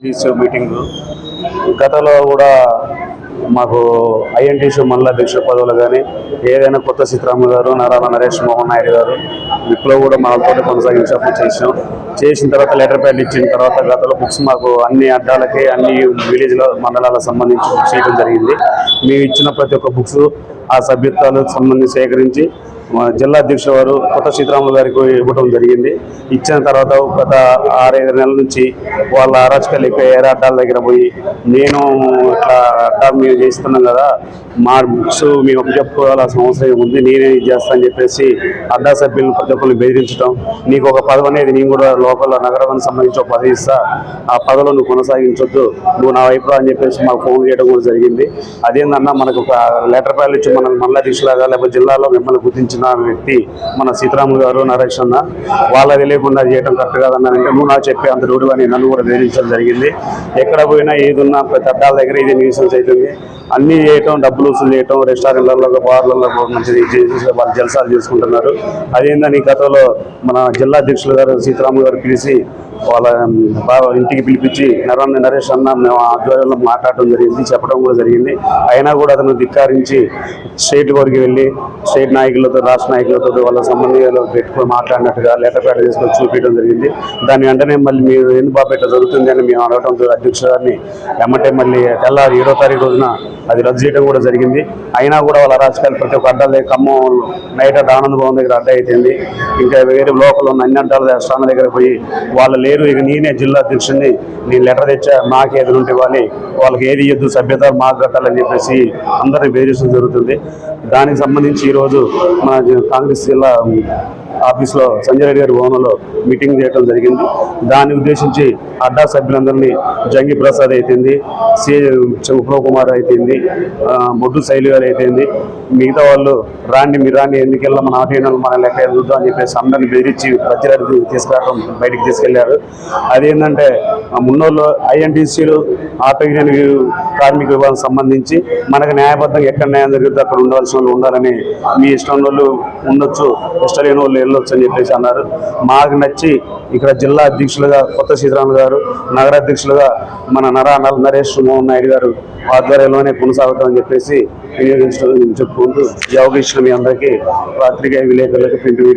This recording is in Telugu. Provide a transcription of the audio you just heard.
టీసీ మీటింగ్ uh, గతంలో కూడా మాకు ఐఎన్టీసీ మండల అధ్యక్ష పదవులు కానీ ఏదైనా కొత్త సీతారామ గారు నారాయణ నరేష్ మోహన్ నాయుడు గారు ఇప్పుడు కూడా మాతో కొనసాగించినప్పుడు చేసాం చేసిన తర్వాత లెటర్ ప్యాడ్ ఇచ్చిన తర్వాత గతంలో బుక్స్ మాకు అన్ని అడ్డాలకి అన్ని విలేజ్లో మండలాలకు సంబంధించి బుక్స్ చేయడం జరిగింది. మేము ఇచ్చిన ప్రతి ఒక్క బుక్స్ ఆ సభ్యత్వాలకు సంబంధించి సేకరించి మా జిల్లా అధ్యక్షుల వారు కొత్త సీతారాములు గారికి ఇవ్వడం జరిగింది. ఇచ్చిన తర్వాత గత ఆరైదు నెలల నుంచి వాళ్ళ అరాచకాలు ఎక్కువ ఏరే అడ్డాల దగ్గర పోయి నేను ఇట్లా అడ్డా మేము చేస్తున్నాం కదా మా బుక్స్ మేము చెప్పుకోవాల్సిన అవసరం ఉంది నేనే ఇది చేస్తా అని చెప్పేసి అడ్డా సభ్యులను ప్రతి ఒక్కరిని బెదిరించడం నీకు ఒక పదవి అనేది నేను కూడా లోపల నగరానికి సంబంధించి ఒక పదవి ఇస్తా ఆ పదవిలో నువ్వు కొనసాగించొద్దు నువ్వు నా వైపు అని చెప్పేసి మాకు ఫోన్ చేయడం కూడా జరిగింది. అదేందన్నా మనకు ఒక లెటర్ ప్యాడ్ ఇచ్చి మనం మళ్ళా తీసులాగా లేకపోతే జిల్లాలో మిమ్మల్ని గుర్తించి గుర్తించిన వ్యక్తి మన సీతారాములు గారు నరేష్ అన్న వాళ్ళ తెలియకుండా చేయడం కరెక్ట్ కాదన్నానంటే నువ్వు నాకు చెప్పే అంత రూడు అని నన్ను కూడా వేధించడం జరిగింది. ఎక్కడ పోయినా ఏది ఉన్నా ప్రతి అడ్డాల దగ్గర ఇది న్యూసెన్స్ అవుతుంది. అన్నీ చేయటం డబ్బులు వసూలు చేయటం రెస్టారెంట్లలో బార్లలో మంచిది. వాళ్ళు జలసాలు చేసుకుంటున్నారు. అదేందని గతంలో మన జిల్లా అధ్యక్షులు గారు సీతారాము గారు పిలిచి వాళ్ళ బాబా ఇంటికి పిలిపించి నరవణ నరేష్ అన్న మేము ఆధ్వర్యంలో మాట్లాడటం జరిగింది చెప్పడం కూడా జరిగింది. అయినా కూడా అతను ధిక్కారించి స్టేట్ వరకు వెళ్ళి స్టేట్ నాయకులతో రాష్ట్ర నాయకులతో వాళ్ళ సంబంధికులు పెట్టుకొని మాట్లాడినట్టుగా లెటర్ పేట తీసుకొని చూపించడం జరిగింది. దాని వెంటనే మళ్ళీ మీరు ఎందుకు బాబు ఇట్లా జరుగుతుంది అని మేము అడగడంతో అధ్యక్షుడు గారిని ఎమ్మటే మళ్ళీ తెల్లారి ఏడో తారీఖు రోజున అది రద్దు చేయడం కూడా జరిగింది. అయినా కూడా వాళ్ళ రాజకీయాలు ప్రతి ఒక్క అడ్డాల దగ్గర ఖమ్మం నైట్ అడ్డ ఆనంద భవన్ దగ్గర అడ్డ అయిపోయింది. ఇంకా వేరే లోపల ఉన్న అన్ని అడ్డాల స్థానం దగ్గర పోయి వాళ్ళు లేరు ఇక నేనే జిల్లా అధ్యక్షుడిని నేను లెటర్ తెచ్చా మాకు ఏదైనా ఉంటే ఇవ్వాలి. వాళ్ళకి ఏది ఇవ్వద్దు సభ్యత మాకు కట్టాలని చెప్పేసి అందరినీ బెదిరించడం జరుగుతుంది. దానికి సంబంధించి ఈరోజు మన కాంగ్రెస్ జిల్లా ఆఫీస్లో సంజయ్ రెడ్డి గారి భవనంలో మీటింగ్ చేయడం జరిగింది. దాన్ని ఉద్దేశించి అడ్డా సభ్యులందరినీ జంగి ప్రసాద్ అయితేంది సి ఉప్రవ్ కుమార్ అయితేంది బొడ్డు శైలి గారు అయితేంది మిగతా వాళ్ళు రాండి మీరు రాండి ఎందుకెళ్ళా మన ఆటోనలు మన లెక్క ఎదుగుతాం అని చెప్పేసి అందరిని బెదిరించి ప్రతిరాడు తీసుకురావడం బయటికి తీసుకెళ్ళారు. అదేంటంటే మున్నోళ్ళు ఐఎన్టీసీలు ఆటో యూనియన్ కార్మిక విభాగం సంబంధించి మనకు న్యాయబద్ధంగా ఎక్కడ న్యాయం జరుగుతుందో అక్కడ ఉండవలసిన వాళ్ళు ఉండాలని మీ ఇష్టం వాళ్ళు ఉండొచ్చు ఇష్టం లేని వాళ్ళు వెళ్ళొచ్చు అని చెప్పేసి అన్నారు. మాకు నచ్చి ఇక్కడ జిల్లా అధ్యక్షులుగా కొత్త సీతారామ గారు నగర అధ్యక్షులుగా మన నరా నల్ నరేష్ మోహన్ నాయుడు గారు ఆధ్వర్యంలోనే కొనసాగుతామని చెప్పేసి వినియోగించడం చెప్పుకుంటూ ముందు అవకాశం మీ అందరికీ పత్రికా విలేకరులకు ప్రింట్ మీడియా